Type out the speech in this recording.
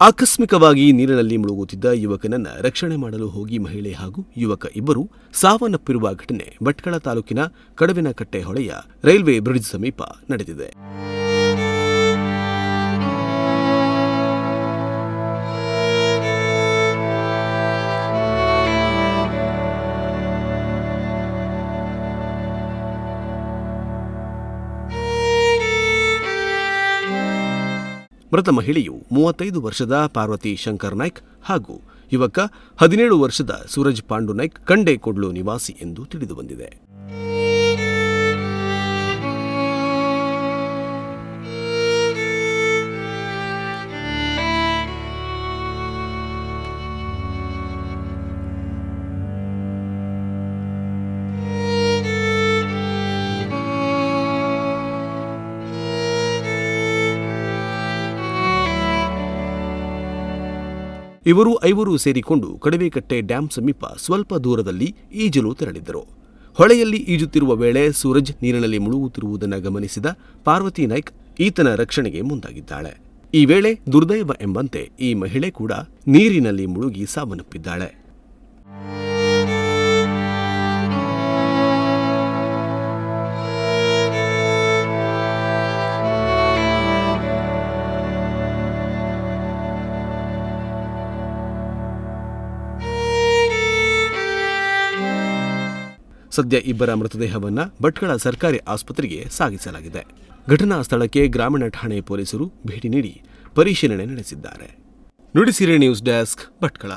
ಆಕಸ್ಮಿಕವಾಗಿ ನೀರಿನಲ್ಲಿ ಮುಳುಗುತ್ತಿದ್ದ ಯುವಕನನ್ನ ರಕ್ಷಣೆ ಮಾಡಲು ಹೋಗಿ ಮಹಿಳೆ ಹಾಗೂ ಯುವಕ ಇಬ್ಬರು ಸಾವನ್ನಪ್ಪಿರುವ ಘಟನೆ ಭಟ್ಕಳ ತಾಲೂಕಿನ ಕಡವಿನಕಟ್ಟೆ ಹೊಳೆಯ ರೈಲ್ವೆ ಬ್ರಿಡ್ಜ್ ಸಮೀಪ ನಡೆದಿದೆ. ಮೃತ ಮಹಿಳೆಯು ಮೂವತ್ತೈದು ವರ್ಷದ ಪಾರ್ವತಿ ಶಂಕರ್ ನಾಯ್ಕ್ ಹಾಗೂ ಯುವಕ ಹದಿನೇಳು ವರ್ಷದ ಸೂರಜ್ ಪಾಂಡು ನಾಯ್ಕ್, ಕಂಡೆ ಕೊಡ್ಲು ನಿವಾಸಿ ಎಂದು ತಿಳಿದುಬಂದಿದೆ ಇವರು ಐವರು ಸೇರಿಕೊಂಡು ಕಡವೆಕಟ್ಟೆ ಡ್ಯಾಂ ಸಮೀಪ ಸ್ವಲ್ಪ ದೂರದಲ್ಲಿ ಈಜಲು ತೆರಳಿದ್ದರು. ಹೊಳೆಯಲ್ಲಿ ಈಜುತ್ತಿರುವ ವೇಳೆ ಸೂರಜ್ ನೀರಿನಲ್ಲಿ ಮುಳುಗುತ್ತಿರುವುದನ್ನು ಗಮನಿಸಿದ ಪಾರ್ವತಿ ನಾಯ್ಕ್ ಈತನ ರಕ್ಷಣೆಗೆ ಮುಂದಾಗಿದ್ದಾಳೆ. ಈ ವೇಳೆ ದುರ್ದೈವ ಎಂಬಂತೆ ಈ ಮಹಿಳೆ ಕೂಡ ನೀರಿನಲ್ಲಿ ಮುಳುಗಿ ಸಾವನ್ನಪ್ಪಿದ್ದಾಳೆ. ಸದ್ಯ ಇಬ್ಬರ ಮೃತದೇಹವನ್ನ ಭಟ್ಕಳ ಸರ್ಕಾರಿ ಆಸ್ಪತ್ರೆಗೆ ಸಾಗಿಸಲಾಗಿದೆ. ಘಟನಾ ಸ್ಥಳಕ್ಕೆ ಗ್ರಾಮೀಣ ಠಾಣೆ ಪೊಲೀಸರು ಭೇಟಿ ನೀಡಿ ಪರಿಶೀಲನೆ ನಡೆಸಿದ್ದಾರೆ. Nudisiri news desk Bhatkal.